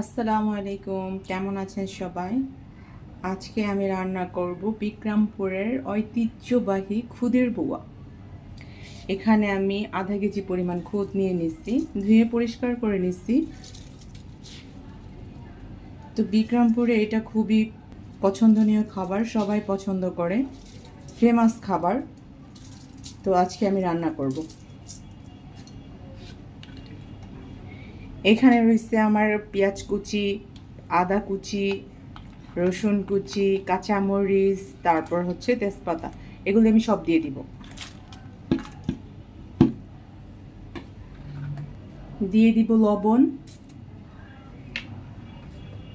আসসালামু আলাইকুম, কেমন আছেন সবাই? আজকে আমি রান্না করব বিক্রমপুরের ঐতিহ্যবাহী খুদের বুয়া। এখানে আমি আধা কেজি পরিমাণ খুদ নিয়ে নিচ্ছি, ধুয়ে পরিষ্কার করে নিচ্ছি। তো বিক্রমপুরে এটা খুবই পছন্দনীয় খাবার, সবাই পছন্দ করে ফেমাস খাবার। তো আজকে আমি রান্না করব। এখানে রয়েছে আমার পেঁয়াজ কুচি, আদা কুচি, রসুন কুচি, কাঁচামরিচ, তারপর হচ্ছে তেজপাতা। এগুলো আমি সব দিয়ে দিব। দিয়ে দিব লবণ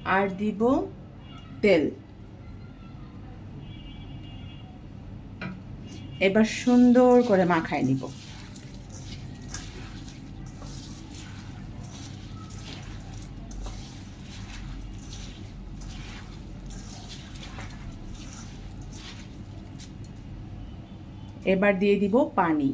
আর দিব তেল। এবার সুন্দর করে মাখায় নিব। এবার দিয়ে দিব পানি।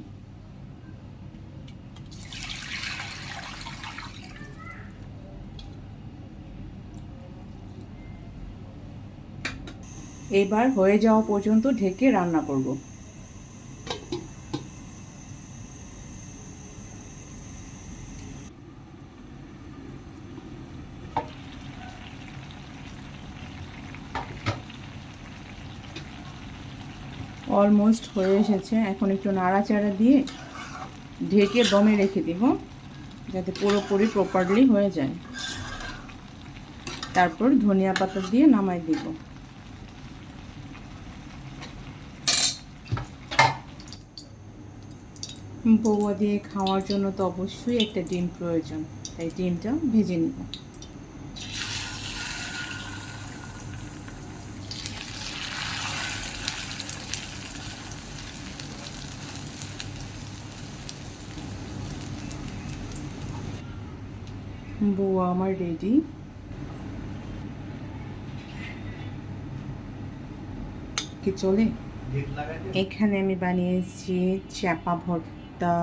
এবার হয়ে যাওয়া পর্যন্ত ঢেকে রান্না করব। অলমোস্ট হয়ে এসেছে। এখন একটু নাড়াচাড়া দিয়ে ঢেকে দমে রেখে দিব, যাতে পুরোপুরি প্রপারলি হয়ে যায়। তারপর ধনিয়া পাতা দিয়ে নামাই দিব। বৌয়া দিয়ে খাওয়ার জন্য তো অবশ্যই একটা ডিম প্রয়োজন, তাই ডিমটা ভেজে নিব। বৌয়া আমার রেডি কি চলে? এখানে আমি বানিয়েছি চাপা ভর্তা।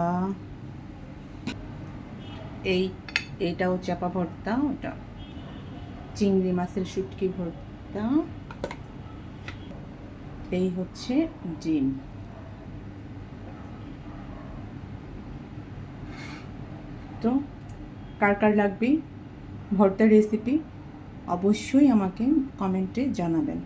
এই, এটাও চাপা ভর্তা, ওটা চিংড়ি মাছের শুটকি ভর্তা। এই হচ্ছে ডিম। তো কার কার লাগবে? ভর্তার রেসিপি অবশ্যই আমাকে কমেন্টে জানাবেন।